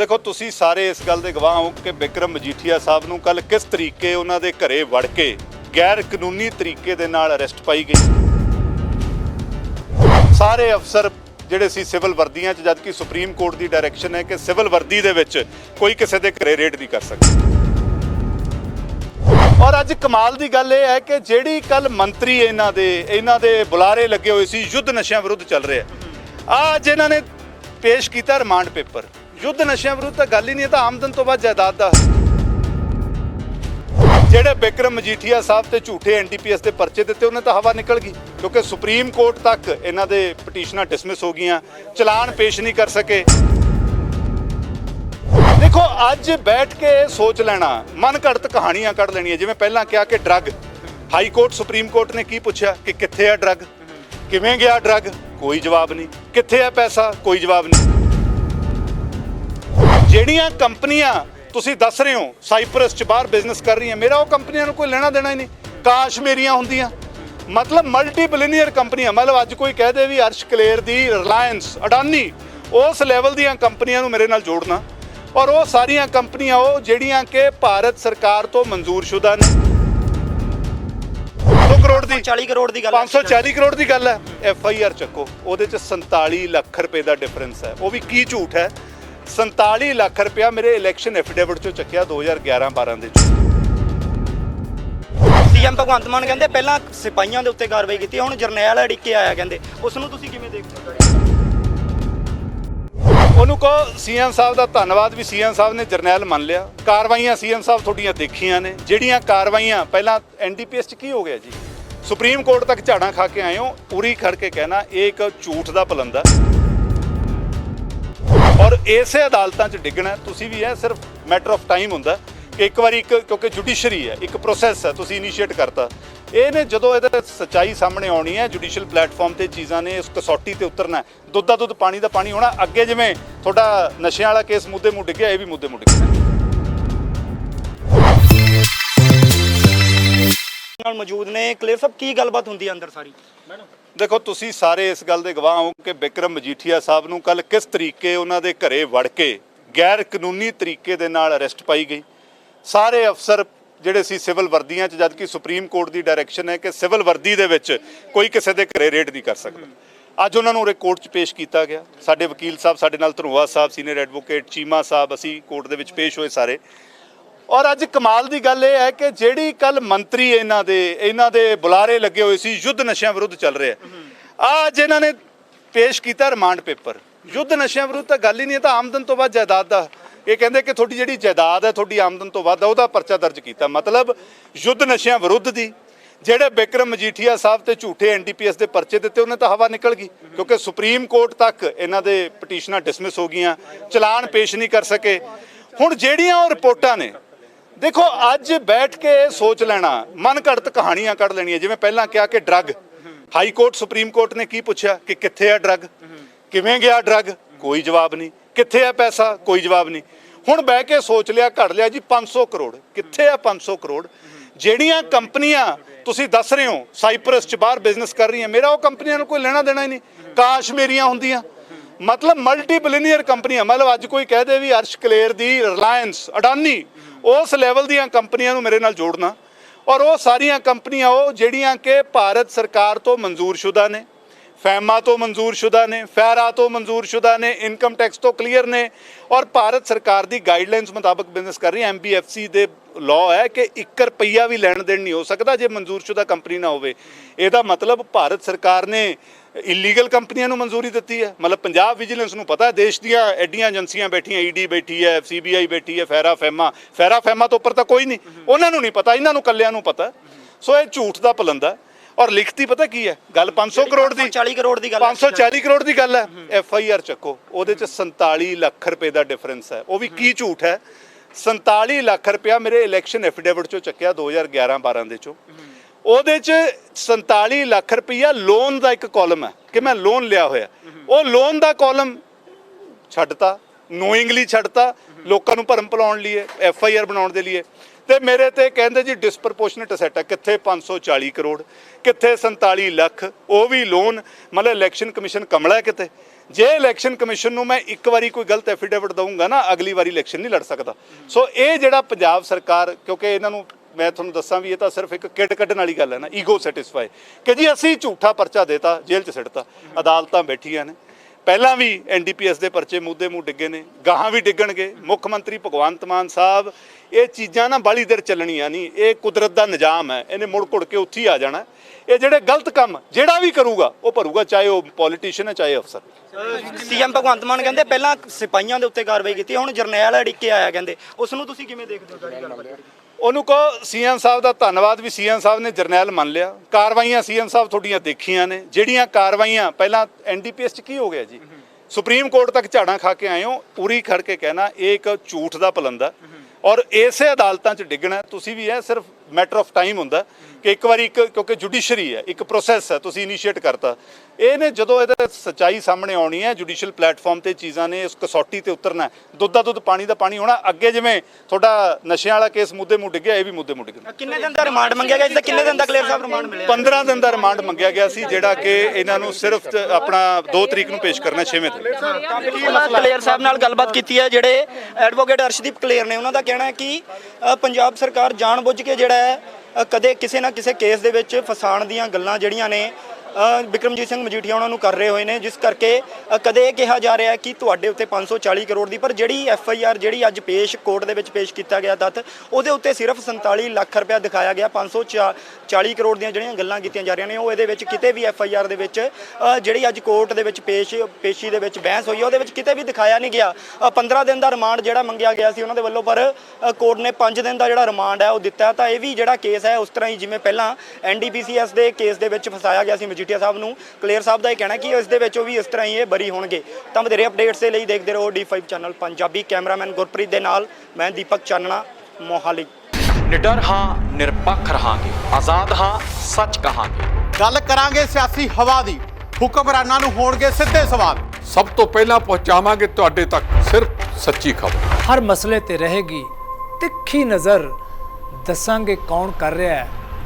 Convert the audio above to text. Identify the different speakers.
Speaker 1: ਦੇਖੋ, ਤੁਸੀਂ ਸਾਰੇ ਇਸ ਗੱਲ ਦੇ ਗਵਾਹ ਹੋ ਕਿ ਵਿਕਰਮ ਮਜੀਠੀਆ ਸਾਹਿਬ ਨੂੰ ਕੱਲ ਕਿਸ ਤਰੀਕੇ ਉਹਨਾਂ ਦੇ ਘਰੇ ਵੜ ਕੇ ਗੈਰ ਕਾਨੂੰਨੀ ਤਰੀਕੇ ਦੇ ਨਾਲ ਅਰੈਸਟ ਪਾਈ ਗਈ? ਸਾਰੇ ਅਫਸਰ ਜਿਹੜੇ ਸੀ ਸਿਵਲ ਵਰਦੀਆਂ 'ਚ, ਜਦਕਿ ਸੁਪਰੀਮ ਕੋਰਟ ਦੀ ਡਾਇਰੈਕਸ਼ਨ ਹੈ ਕਿ ਸਿਵਲ ਵਰਦੀ ਦੇ ਵਿੱਚ ਕੋਈ ਕਿਸੇ ਦੇ ਘਰੇ ਰੇਡ ਨਹੀਂ ਕਰ ਸਕਦਾ। ਔਰ ਅੱਜ ਕਮਾਲ ਦੀ ਗੱਲ ਇਹ ਹੈ ਕਿ ਜਿਹੜੀ ਕੱਲ ਮੰਤਰੀ ਇਹਨਾਂ ਦੇ ਇਹਨਾਂ ਦੇ ਬੁਲਾਰੇ ਲੱਗੇ ਹੋਏ ਸੀ, ਯੁੱਧ ਨਸ਼ਿਆਂ ਵਿਰੁੱਧ ਚੱਲ ਰਿਹਾ। ਆ ਅੱਜ ਇਹਨਾਂ ਨੇ ਪੇਸ਼ ਕੀਤਾ ਰਿਮਾਂਡ ਪੇਪਰ। ਯੁੱਧ ਨਸ਼ਿਆਂ ਵਿਰੁੱਧ ਤਾਂ ਗੱਲ ਹੀ ਨਹੀਂ ਇਹ ਤਾਂ ਆਮਦਨ ਤੋਂ ਬਾਅਦ ਜਾਇਦਾਦ ਦਾ ਜਿਹੜੇ ਬਿਕਰਮ ਮਜੀਠੀਆ ਸਾਹਿਬ ਤੇ ਝੂਠੇ ਐਨਡੀਪੀਐਸ ਦੇ ਪਰਚੇ ਦਿੱਤੇ, ਉਹਨਾਂ ਤਾਂ ਹਵਾ ਨਿਕਲ ਗਈ, ਕਿਉਂਕਿ ਸੁਪਰੀਮ ਕੋਰਟ ਤੱਕ ਇਹਨਾਂ ਦੇ ਪਟੀਸ਼ਨਾਂ ਡਿਸਮਿਸ ਹੋ ਗਈਆਂ, ਚਲਾਨ ਪੇਸ਼ ਨਹੀਂ ਕਰ ਸਕੇ। ਦੇਖੋ, ਅੱਜ ਬੈਠ ਕੇ ਸੋਚ ਲੈਣਾ, ਮਨ ਘੜਤ ਕਹਾਣੀਆਂ ਕੱਢ ਲੈਣੀਆਂ, ਜਿਵੇਂ ਪਹਿਲਾਂ ਕਿਹਾ ਕਿ drug, high court, supreme court ਨੇ ਕੀ ਪੁੱਛਿਆ ਕਿ ਕਿੱਥੇ ਆ ਡਰੱਗ? ਕਿਵੇਂ ਗਿਆ ਡਰੱਗ? ਕੋਈ ਜਵਾਬ ਨਹੀਂ। ਕਿੱਥੇ ਆ ਪੈਸਾ? ਕੋਈ ਜਵਾਬ ਨਹੀਂ। ਜਿਹੜੀਆਂ ਕੰਪਨੀਆਂ ਤੁਸੀਂ ਦੱਸ ਰਹੇ ਹੋ ਸਾਈਪਰਸ ਚ ਬਾਹਰ ਬਿਜ਼ਨਸ ਕਰ ਰਹੀਆਂ ਮੇਰਾ ਉਹ ਕੰਪਨੀਆਂ ਨੂੰ ਕੋਈ ਲੈਣਾ ਦੇਣਾ ਹੀ ਨਹੀਂ। ਕਾਸ਼ ਮੇਰੀਆਂ ਹੁੰਦੀਆਂ। ਮਤਲਬ ਮਲਟੀ ਬਿਲੀਨੀਅਰ ਕੰਪਨੀਆਂ ਮਤਲਬ ਅੱਜ ਕੋਈ ਕਹਿ ਦੇ ਵੀ ਅਰਸ਼ ਕਲੇਰ ਦੀ ਰਿਲਾਇੰਸ ਅਡਾਨੀ ਉਸ ਲੈਵਲ ਦੀਆਂ ਕੰਪਨੀਆਂ ਨੂੰ ਮੇਰੇ ਨਾਲ ਜੋੜਨਾ। ਔਰ ਉਹ ਸਾਰੀਆਂ ਕੰਪਨੀਆਂ ਉਹ ਜਿਹੜੀਆਂ ਕਿ ਭਾਰਤ ਸਰਕਾਰ ਤੋਂ ਮਨਜ਼ੂਰਸ਼ੁਦਾ ਨੇ। 2 ਕਰੋੜ ਦੀ
Speaker 2: 40 ਕਰੋੜ ਦੀ ਗੱਲ ਹੈ।
Speaker 1: 540 ਕਰੋੜ ਦੀ ਗੱਲ ਹੈ। ਐਫ ਆਈ ਆਰ ਚੱਕੋ ਉਹਦੇ ਚ 47 ਲੱਖ ਰੁਪਏ ਦਾ ਡਿਫਰੈਂਸ ਹੈ। ਉਹ ਵੀ ਕੀ ਝੂਠ ਹੈ? 47 ਲੱਖ ਰੁਪਇਆ ਮੇਰੇ ਇਲੈਕਸ਼ਨ ਐਫੀਡੇਵਿਟ ਚੋਂ ਚੱਕਿਆ 2011 12 ਦੇ ਚ
Speaker 2: ਸੀਐਮ ਭਗਵੰਤ ਮਾਨ ਕਹਿੰਦੇ ਪਹਿਲਾਂ ਸਿਪਾਹੀਆਂ ਦੇ ਉੱਤੇ ਕਾਰਵਾਈ ਕੀਤੀ ਹੁਣ ਜਰਨੈਲ ਅੜਿੱਕ ਕੇ ਆਇਆ ਕਹਿੰਦੇ। ਉਸ ਨੂੰ ਤੁਸੀਂ ਕਿਵੇਂ ਦੇਖਦੇ ਹੋ
Speaker 1: ਉਹਨੂੰ ਕਹੋ ਸੀਐਮ ਸਾਹਿਬ ਦਾ ਧੰਨਵਾਦ ਵੀ ਸੀਐਮ ਸਾਹਿਬ ਨੇ ਜਰਨੈਲ ਮੰਨ ਲਿਆ। ਕਾਰਵਾਈਆਂ ਸੀਐਮ ਸਾਹਿਬ ਤੁਹਾਡੀਆਂ ਦੇਖੀਆਂ ਨੇ। ਜਿਹੜੀਆਂ ਕਾਰਵਾਈਆਂ ਪਹਿਲਾਂ ਐਨਡੀਪੀਐਸ ਚ ਕੀ ਹੋ ਗਿਆ ਜੀ? ਸੁਪਰੀਮ ਕੋਰਟ ਤੱਕ ਝਾੜਾਂ ਖਾ ਕੇ ਆਏ ਹੋ ਉਰੀ ਖੜ ਕੇ ਕਹਿਣਾ ਇਹ ਇੱਕ ਝੂਠ ਦਾ ਪਲੰਦਾ। ਔਰ ਇਸੇ ਅਦਾਲਤਾਂ 'ਚ ਡਿੱਗਣਾ ਤੁਸੀਂ ਵੀ ਹੈ ਸਿਰਫ ਮੈਟਰ ਆਫ ਟਾਈਮ ਹੁੰਦਾ। ਕਿ ਇੱਕ ਵਾਰੀ ਇੱਕ ਕਿਉਂਕਿ ਜੁਡੀਸ਼ਰੀ ਹੈ ਇੱਕ ਪ੍ਰੋਸੈਸ ਹੈ ਤੁਸੀਂ ਇਨੀਸ਼ੀਏਟ ਕਰਤਾ। ਇਹਨੇ ਜਦੋਂ ਇਹਦੇ ਸੱਚਾਈ ਸਾਹਮਣੇ ਆਉਣੀ ਹੈ ਜੁਡੀਸ਼ੀਅਲ ਪਲੇਟਫਾਰਮ ਤੇ ਚੀਜ਼ਾਂ ਨੇ ਉਸ ਕਸੌਟੀ ਤੇ ਉਤਰਨਾ ਹੈ। ਦੁੱਧ ਦਾ ਦੁੱਧ ਪਾਣੀ ਦਾ ਪਾਣੀ ਹੋਣਾ ਅੱਗੇ ਜਿਵੇਂ ਤੁਹਾਡਾ ਨਸ਼ਿਆਂ ਵਾਲਾ ਕੇਸ ਮੁੱਦੇ ਮੁੱਢ ਗਿਆ ਇਹ ਵੀ ਮੁੱਦੇ ਮੁੱਢ ਗਿਆ।
Speaker 2: ਨਾਲ ਮੌਜੂਦ ਨੇ ਕਲੀਅਰ ਸਾਹਿਬ ਕੀ ਗੱਲਬਾਤ ਹੁੰਦੀ ਹੈ ਅੰਦਰ ਸਾਰੀ? ਮੈਡਮ
Speaker 1: ਦੇਖੋ, ਤੁਸੀਂ ਸਾਰੇ ਇਸ ਗੱਲ ਦੇ ਗਵਾਹ ਹੋ ਕਿ ਬਿਕਰਮ ਮਜੀਠੀਆ ਸਾਹਿਬ ਨੂੰ ਕੱਲ ਕਿਸ ਤਰੀਕੇ ਉਹਨਾਂ ਦੇ ਘਰੇ ਵੜ ਕੇ ਗੈਰ ਕਾਨੂੰਨੀ ਤਰੀਕੇ ਦੇ ਨਾਲ ਅਰੈਸਟ ਪਾਈ ਗਈ। ਸਾਰੇ ਅਫਸਰ ਜਿਹੜੇ ਸੀ ਸਿਵਲ ਵਰਦੀਆਂ 'ਚ, ਜਦਕਿ ਸੁਪਰੀਮ ਕੋਰਟ ਦੀ ਡਾਇਰੈਕਸ਼ਨ ਹੈ ਕਿ ਸਿਵਲ ਵਰਦੀ ਦੇ ਵਿੱਚ ਕੋਈ ਕਿਸੇ ਦੇ ਘਰੇ ਰੇਡ ਨਹੀਂ ਕਰ ਸਕਦਾ। ਅੱਜ ਉਹਨਾਂ ਨੂੰ ਉਰੇ ਕੋਰਟ 'ਚ ਪੇਸ਼ ਕੀਤਾ ਗਿਆ। ਸਾਡੇ ਵਕੀਲ ਸਾਹਿਬ, ਸਾਡੇ ਨਾਲ ਧਰੂਆ ਸਾਹਿਬ, ਸੀਨੀਅਰ ਐਡਵੋਕੇਟ ਚੀਮਾ ਸਾਹਿਬ, ਅਸੀਂ ਕੋਰਟ ਦੇ ਵਿੱਚ ਪੇਸ਼ ਹੋਏ ਸਾਰੇ। ਔਰ ਅੱਜ ਕਮਾਲ ਦੀ ਗੱਲ ਇਹ ਹੈ ਕਿ ਜਿਹੜੀ ਕੱਲ ਮੰਤਰੀ ਇਹਨਾਂ ਦੇ ਇਹਨਾਂ ਦੇ ਬੁਲਾਰੇ ਲੱਗੇ ਹੋਏ ਸੀ, ਯੁੱਧ ਨਸ਼ਿਆਂ ਵਿਰੁੱਧ ਚੱਲ ਰਿਹਾ। ਆ ਅੱਜ ਇਹਨਾਂ ਨੇ ਪੇਸ਼ ਕੀਤਾ ਰਿਮਾਂਡ ਪੇਪਰ। ਯੁੱਧ ਨਸ਼ਿਆਂ ਵਿਰੁੱਧ ਤਾਂ ਗੱਲ ਹੀ ਨਹੀਂ ਇਹ ਤਾਂ ਆਮਦਨ ਤੋਂ ਬਾਅਦ ਜਾਇਦਾਦ ਦਾ। ਇਹ ਕਹਿੰਦੇ ਕਿ ਤੁਹਾਡੀ ਜਿਹੜੀ ਜਾਇਦਾਦ ਹੈ, ਤੁਹਾਡੀ ਆਮਦਨ ਤੋਂ ਵੱਧ ਉਹਦਾ ਪਰਚਾ ਦਰਜ ਕੀਤਾ। ਮਤਲਬ ਯੁੱਧ ਨਸ਼ਿਆਂ ਵਿਰੁੱਧ ਦੀ, ਜਿਹੜੇ ਬਿਕਰਮ ਮਜੀਠੀਆ ਸਾਹਿਬ ਤੇ ਝੂਠੇ ਐਨਡੀਪੀਐਸ ਦੇ ਪਰਚੇ ਦਿੱਤੇ, ਉਹਨਾਂ ਤਾਂ ਹਵਾ ਨਿਕਲ ਗਈ। ਕਿਉਂਕਿ ਸੁਪਰੀਮ ਕੋਰਟ ਤੱਕ ਇਹਨਾਂ ਦੇ ਪਟੀਸ਼ਨਾਂ ਡਿਸਮਿਸ ਹੋ ਗਈਆਂ, ਚਲਾਨ ਪੇਸ਼ ਨਹੀਂ ਕਰ ਸਕੇ। ਹੁਣ ਜਿਹੜੀਆਂ ਉਹ ਰਿਪੋਰਟਾਂ ਨੇ ਦੇਖੋ, ਅੱਜ ਬੈਠ ਕੇ ਸੋਚ ਲੈਣਾ, ਮਨ ਘੜਤ ਕਹਾਣੀਆਂ ਕੱਢ ਲੈਣੀਆਂ, ਜਿਵੇਂ ਪਹਿਲਾਂ ਕਿਹਾ ਕਿ drug. High court, supreme court ਨੇ ਕੀ ਪੁੱਛਿਆ? ਕਿ ਕਿੱਥੇ ਆ ਡਰੱਗ? ਕਿਵੇਂ ਗਿਆ ਡਰੱਗ? ਕੋਈ ਜਵਾਬ ਨਹੀਂ। ਕਿੱਥੇ ਆ ਪੈਸਾ? ਕੋਈ ਜਵਾਬ ਨਹੀਂ। ਹੁਣ ਬਹਿ ਕੇ ਸੋਚ ਲਿਆ, ਘੜ ਲਿਆ ਜੀ 500 ਕਰੋੜ। ਕਿੱਥੇ ਆ 500 ਕਰੋੜ? ਜਿਹੜੀਆਂ ਕੰਪਨੀਆਂ ਤੁਸੀਂ ਦੱਸ ਰਹੇ ਹੋ, ਸਾਈਪਰਸ ਚ ਬਾਹਰ ਬਿਜ਼ਨਸ ਕਰ ਰਹੀਆਂ, ਮੇਰਾ ਉਹ ਕੰਪਨੀਆਂ ਨੂੰ ਕੋਈ ਲੈਣਾ ਦੇਣਾ ਹੀ ਨਹੀਂ। ਕਾਸ਼ ਮੇਰੀਆਂ ਹੁੰਦੀਆਂ। ਮਤਲਬ ਮਲਟੀ ਬਿਲੀਨੀਅਰ ਕੰਪਨੀਆਂ, ਮਤਲਬ ਅੱਜ ਕੋਈ ਕਹਿ ਦੇ ਵੀ ਅਰਸ਼ ਕਲੇਰ ਦੀ ਰਿਲਾਇੰਸ, ਅਡਾਨੀ, ਉਸ ਲੈਵਲ ਦੀਆਂ ਕੰਪਨੀਆਂ ਨੂੰ ਮੇਰੇ ਨਾਲ ਜੋੜਨਾ। ਔਰ ਉਹ ਸਾਰੀਆਂ ਕੰਪਨੀਆਂ, ਉਹ ਜਿਹੜੀਆਂ ਕਿ ਭਾਰਤ ਸਰਕਾਰ ਤੋਂ ਮਨਜ਼ੂਰਸ਼ੁਦਾ ਨੇ, ਫੈਮਾ ਤੋਂ ਮਨਜ਼ੂਰਸ਼ੁਦਾ ਨੇ, ਫੈਰਾ ਤੋਂ ਮਨਜ਼ੂਰਸ਼ੁਦਾ ਨੇ ਇਨਕਮ ਟੈਕਸ ਤੋਂ ਕਲੀਅਰ ਨੇ। ਔਰ ਭਾਰਤ ਸਰਕਾਰ ਦੀ ਗਾਈਡਲਾਈਨਸ ਮੁਤਾਬਕ ਬਿਜ਼ਨਸ ਕਰ ਰਹੀ ਐਮਬੀਐਫਸੀ ਦੇ ਲਾਅ ਹੈ ਕਿ 1 ਰੁਪਈਆ ਵੀ ਲੈਣ ਦੇਣ ਨਹੀਂ ਹੋ ਸਕਦਾ ਜੇ ਮਨਜ਼ੂਰਸ਼ੁਦਾ ਕੰਪਨੀ ਨਾ ਹੋਵੇ। ਇਹਦਾ ਮਤਲਬ ਭਾਰਤ ਸਰਕਾਰ ਨੇ ਇਲੀਗਲ ਕੰਪਨੀਆਂ ਨੂੰ ਮਨਜ਼ੂਰੀ ਦਿੱਤੀ ਹੈ। ਮਤਲਬ ਪੰਜਾਬ ਵਿਜੀਲੈਂਸ ਨੂੰ ਪਤਾ ਹੈ ਦੇਸ਼ ਦੀਆਂ ਐਡੀਆਂ ਏਜੰਸੀਆਂ ਬੈਠੀਆਂ ਈਡੀ ਬੈਠੀ ਹੈ ਸੀਬੀਆਈ ਬੈਠੀ ਹੈ ਫੈਰਾ ਫੈਮਾ। ਫੈਰਾ ਫੈਮਾ ਤੋਂ ਉੱਪਰ ਤਾਂ ਕੋਈ ਨਹੀਂ। ਉਹਨਾਂ ਨੂੰ ਨਹੀਂ ਪਤਾ ਇਹਨਾਂ ਨੂੰ ਕੱਲਿਆਂ ਨੂੰ ਪਤਾ। ਸੋ ਇਹ ਝੂਠ ਦਾ ਪਲੰਦਾ ਔਰ ਲਿਖਤੀ ਪਤਾ ਕੀ ਹੈ? ਗੱਲ 500 ਕਰੋੜ ਦੀ
Speaker 2: 40 ਕਰੋੜ ਦੀ ਗੱਲ ਹੈ।
Speaker 1: 540 ਕਰੋੜ ਦੀ ਗੱਲ ਹੈ। ਐਫ ਆਈ ਆਰ ਚੱਕੋ। ਉਹਦੇ ਚ 47 ਲੱਖ ਰੁਪਏ ਦਾ ਡਿਫਰੈਂਸ ਹੈ। ਉਹ ਵੀ ਕੀ ਝੂਠ ਹੈ? 47 ਲੱਖ ਰੁਪਇਆ ਮੇਰੇ ਇਲੈਕਸ਼ਨ ਐਫੀਡੇਵਿਟ ਚੋਂ ਚੱਕਿਆ 2011 12 ਦੇ ਚੋਂ। ਉਹਦੇ ਚ 47 ਲੱਖ ਰੁਪਈਆ ਲੋਨ ਦਾ ਇੱਕ ਕਾਲਮ ਹੈ ਕਿ ਮੈਂ ਲੋਨ ਲਿਆ ਹੋਇਆ। ਉਹ ਲੋਨ ਦਾ ਕਾਲਮ ਛੱਡਤਾ ਨੋਇੰਗਲੀ ਛੱਡਤਾ, ਲੋਕਾਂ ਨੂੰ ਭਰਮ ਭੁਲਾਉਣ ਲਈ ਐਫ ਆਈ ਆਰ ਬਣਾਉਣ ਦੇ ਲਈ ਤੇ ਮੇਰੇ ਤੇ ਕਹਿੰਦੇ ਜੀ ਡਿਸਪਰਪੋਰਸ਼ਨੇਟ ਅਸੈਟ ਹੈ, ਕਿੱਥੇ 540 ਕਰੋੜ, ਕਿੱਥੇ 47 ਲੱਖ, ਉਹ ਵੀ ਲੋਨ ਮਤਲਬ ਇਲੈਕਸ਼ਨ ਕਮਿਸ਼ਨ ਕਮਲਾ ਹੈ ਕਿਤੇ। ਜੇ ਇਲੈਕਸ਼ਨ ਕਮਿਸ਼ਨ ਨੂੰ ਮੈਂ ਇੱਕ ਵਾਰੀ ਕੋਈ ਗਲਤ ਐਫੀਡੇਵਿਟ ਦਊਂਗਾ ਨਾ, ਅਗਲੀ ਵਾਰੀ ਇਲੈਕਸ਼ਨ ਨਹੀਂ ਲੜ ਸਕਦਾ। ਸੋ ਇਹ ਜਿਹੜਾ ਪੰਜਾਬ ਸਰਕਾਰ, ਕਿਉਂਕਿ ਇਹਨਾਂ ਨੂੰ ਮੈਂ ਤੁਹਾਨੂੰ ਦੱਸਾਂ ਵੀ ਇਹ ਤਾਂ ਸਿਰਫ ਇੱਕ ਕਿਡ ਕੱਢਣ ਵਾਲੀ ਗੱਲ ਹੈ ਨਾ ਈਗੋ ਸੈਟੀਸਫਾਈ ਕਿ ਜੀ ਅਸੀਂ ਝੂਠਾ ਪਰਚਾ ਦੇਤਾ, ਜੇਲ੍ਹ 'ਚ ਸਿੱਟਤਾ, ਅਦਾਲਤਾਂ ਬੈਠੀਆਂ ਨੇ। ਪਹਿਲਾਂ ਵੀ ਐਨਡੀਪੀਐਸ ਦੇ ਪਰਚੇ ਮੁੱਦੇ ਮੂੰਹ ਡਿੱਗੇ ਨੇ, ਗਾਹਾਂ ਵੀ ਡਿੱਗਣਗੇ। ਮੁੱਖ ਮੰਤਰੀ ਭਗਵੰਤ ਮਾਨ ਸਾਹਿਬ, ਇਹ ਚੀਜ਼ਾਂ ਨਾ ਬਾਲੀ ਦੇਰ ਚੱਲਣੀਆਂ ਨਹੀਂ। ਇਹ ਕੁਦਰਤ ਦਾ ਨਿਜ਼ਾਮ ਹੈ, ਇਹਨੇ ਮੁੜ ਘੁੜ ਕੇ ਉੱਥੇ ਹੀ ਆ ਜਾਣਾ। ਇਹ ਜਿਹੜੇ ਗਲਤ ਕੰਮ, ਜਿਹੜਾ ਵੀ ਕਰੂਗਾ, ਉਹ ਭਰੂਗਾ, ਚਾਹੇ ਉਹ ਪੋਲੀਟੀਸ਼ੀਅਨ ਹੈ, ਚਾਹੇ ਅਫਸਰ।
Speaker 2: ਸੀਐਮ ਭਗਵੰਤ ਮਾਨ ਕਹਿੰਦੇ, ਪਹਿਲਾਂ ਸਿਪਾਹੀਆਂ ਦੇ ਉੱਤੇ ਕਾਰਵਾਈ ਕੀਤੀ, ਹੁਣ ਜਰਨੈਲ ਅੜਿੱਕ ਕੇ ਆਇਆ ਕਹਿੰਦੇ। ਉਸ ਨੂੰ ਤੁਸੀਂ ਕਿਵੇਂ ਦੇਖਦੇ ਹੋ?
Speaker 1: ਉਹਨੂੰ ਕਹੋ, ਸੀਐਮ ਸਾਹਿਬ ਦਾ ਧੰਨਵਾਦ ਵੀ ਸੀਐਮ ਸਾਹਿਬ ਨੇ ਜਰਨੈਲ ਮੰਨ ਲਿਆ। ਕਾਰਵਾਈਆਂ ਸੀਐਮ ਸਾਹਿਬ ਤੁਹਾਡੀਆਂ ਦੇਖੀਆਂ ਨੇ। ਜਿਹੜੀਆਂ ਕਾਰਵਾਈਆਂ, ਪਹਿਲਾਂ ਐਨਡੀਪੀਐਸ 'ਚ ਕੀ ਹੋ ਗਿਆ ਜੀ? ਸੁਪਰੀਮ ਕੋਰਟ ਤੱਕ ਝਾੜਾਂ ਖਾ ਕੇ ਆਏ ਹੋ ਪੂਰੀ ਖੜ ਕੇ ਕਹਿਣਾ, ਇਹ ਇੱਕ ਝੂਠ ਦਾ ਪਲੰਦਾ। ਔਰ ਇਸੇ ਅਦਾਲਤਾਂ 'ਚ ਡਿੱਗਣਾ, ਤੁਸੀਂ ਵੀ ਇਹ ਸਿਰਫ ਮੈਟਰ ਆਫ ਟਾਈਮ ਹੁੰਦਾ। ਕਿ ਇੱਕ ਵਾਰੀ ਇੱਕ ਕਿਉਂਕਿ ਜੁਡੀਸ਼ਰੀ ਹੈ ਇੱਕ ਪ੍ਰੋਸੈਸ ਹੈ ਤੁਸੀਂ ਇਨੀਸ਼ੀਏਟ ਕਰਤਾ। ਇਹਨੇ ਜਦੋਂ ਇਹਦਾ ਸਚਾਈ ਸਾਹਮਣੇ ਆਉਣੀ ਹੈ ਜੁਡੀਸ਼ੀਅਲ ਪਲੇਟਫਾਰਮ ਤੇ ਚੀਜ਼ਾਂ ਨੇ ਇਸ ਕਸੌਟੀ ਤੇ ਉਤਰਨਾ ਹੈ। ਦੁੱਧ ਦਾ ਦੁੱਧ ਪਾਣੀ ਦਾ ਪਾਣੀ ਹੋਣਾ ਅੱਗੇ ਜਿਵੇਂ ਤੁਹਾਡਾ ਨਸ਼ਿਆਂ ਵਾਲਾ ਕੇਸ ਮੁੱਦੇ ਮੁੱਢ ਡਿੱਗਿਆ ਇਹ ਵੀ ਮੁੱਦੇ ਮੁੱਢ ਡਿੱਗਣਾ
Speaker 2: ਕਿੰਨੇ ਦਿਨ ਦਾ ਰਿਮਾਂਡ ਮੰਗਿਆ ਗਿਆ? ਜਿੱਦਾਂ ਕਿੰਨੇ ਦਿਨ ਦਾ ਕਲੀਅਰ ਸਾਹਿਬ ਰਿਮਾਂਡ ਮਿਲਿਆ?
Speaker 1: 15 ਦਿਨ ਦਾ ਰਿਮਾਂਡ ਮੰਗਿਆ ਗਿਆ ਸੀ ਜਿਹੜਾ ਕਿ ਇਹਨਾਂ ਨੂੰ ਸਿਰਫ ਆਪਣਾ 2 ਤਰੀਕ ਨੂੰ ਪੇਸ਼ ਕਰਨਾ 6ਵੇਂ ਤੇ
Speaker 2: ਕਲੀਅਰ ਸਾਹਿਬ ਨਾਲ ਗੱਲਬਾਤ ਕੀਤੀ ਹੈ ਜਿਹੜੇ ਐਡਵੋਕੇਟ ਅਰਸ਼ਦੀਪ ਕਲੀਅਰ ਨੇ ਉਹਨਾਂ ਦਾ ਕਹਿਣਾ ਹੈ ਕਿ ਪੰਜਾਬ ਸਰਕਾਰ ਜਾਣਬੁੱਝ ਕੇ ਜਿਹੜਾ ਹੈ ਕਦੇ ਕਿਸੇ ਨਾ ਕਿਸੇ ਕੇਸ ਦੇ ਵਿੱਚ ਫਸਾਣ ਦੀਆਂ ਗੱਲਾਂ ਜਿਹੜੀਆਂ ਨੇ ਅ, ਬਿਕਰਮਜੀਤ ਸਿੰਘ ਮਜੀਠੀਆ ਉਹਨਾਂ ਨੂੰ ਕਰ ਰਹੇ ਹੋਏ ਨੇ ਜਿਸ ਕਰਕੇ ਕਦੇ ਇਹ ਕਿਹਾ ਜਾ ਰਿਹਾ ਕਿ ਤੁਹਾਡੇ ਉੱਤੇ 540 ਕਰੋੜ ਦੀ ਪਰ ਜਿਹੜੀ ਐਫ ਆਈ ਆਰ ਜਿਹੜੀ ਅੱਜ ਪੇਸ਼ ਕੋਰਟ ਦੇ ਵਿੱਚ ਪੇਸ਼ ਕੀਤਾ ਗਿਆ ਤੱਥ ਉਹਦੇ ਉੱਤੇ ਸਿਰਫ 47 ਲੱਖ ਰੁਪਇਆ ਦਿਖਾਇਆ ਗਿਆ 540 ਕਰੋੜ ਦੀਆਂ ਜਿਹੜੀਆਂ ਗੱਲਾਂ ਕੀਤੀਆਂ ਜਾ ਰਹੀਆਂ ਨੇ ਉਹ ਇਹਦੇ ਵਿੱਚ ਕਿਤੇ ਵੀ ਐਫ ਆਈ ਆਰ ਦੇ ਵਿੱਚ ਜਿਹੜੀ ਅੱਜ ਕੋਰਟ ਦੇ ਵਿੱਚ ਪੇਸ਼ ਪੇਸ਼ੀ ਦੇ ਵਿੱਚ ਬਹਿਸ ਹੋਈ ਹੈ, ਉਹਦੇ ਵਿੱਚ ਕਿਤੇ ਵੀ ਦਿਖਾਇਆ ਨਹੀਂ ਗਿਆ। ਅ, 15 ਦਿਨ ਦਾ ਰਿਮਾਂਡ ਜਿਹੜਾ ਮੰਗਿਆ ਗਿਆ ਸੀ ਉਹਨਾਂ ਦੇ ਵੱਲੋਂ ਪਰ ਕੋਰਟ ਨੇ 5 ਦਿਨ ਦਾ ਜਿਹੜਾ ਰਿਮਾਂਡ ਹੈ ਉਹ ਦਿੱਤਾ ਤਾਂ ਇਹ ਵੀ ਜਿਹੜਾ ਕੇਸ ਹੈ ਉਸ ਤਰ੍ਹਾਂ ਹੀ ਜਿਵੇਂ ਪਹਿਲਾਂ ਐਨਡੀਪੀਸੀਐਸ ਦੇ ਕੇਸ ਦੇ ਵਿੱਚ ਫਸਾਇਆ ਗਿਆ ਸੀ ਮਜੀਠੀਆ ਸਾਹਿਬ ਨੂੰ ਕਲੀਅਰ ਸਾਹਿਬ ਦਾ ਇਹ ਕਹਿਣਾ ਕਿ ਇਸ ਦੇ ਵਿੱਚ ਉਹ ਵੀ ਇਸ ਤਰ੍ਹਾਂ ਹੀ ਇਹ ਬਰੀ ਹੋਣਗੇ। ਤਾਂ ਵਧੇਰੇ ਅਪਡੇਟਸ ਦੇ ਲਈ ਦੇਖਦੇ ਰਹੋ D5 channel Punjabi cameraman Gurpreet ਦੇ ਨਾਲ ਮੈਂ ਦੀਪਕ ਚਾਨਣਾ ਮੋਹਾਲੀ।
Speaker 3: ਨਿਡਰ ਹਾਂ ਨਿਰਪੱਖ ਰਹਾਂਗੇ ਆਜ਼ਾਦ ਹਾਂ ਸੱਚ ਕਹਾਂਗੇ।
Speaker 4: ਗੱਲ ਕਰਾਂਗੇ ਸਿਆਸੀ ਹਵਾ ਦੀ ਹੁਕਮਰਾਨਾਂ ਨੂੰ ਹੋਣਗੇ ਸਿੱਧੇ ਸਵਾਲ।
Speaker 5: ਸਭ ਤੋਂ ਪਹਿਲਾਂ ਪਹੁੰਚਾਵਾਂਗੇ ਤੁਹਾਡੇ ਤੱਕ ਸਿਰਫ ਸੱਚੀ ਖਬਰ।
Speaker 6: ਹਰ ਮਸਲੇ ਤੇ ਰਹੇਗੀ ਤਿੱਖੀ ਨਜ਼ਰ। ਦੱਸਾਂਗੇ ਕੌਣ ਕਰ ਰਿਹਾ ਹੈ।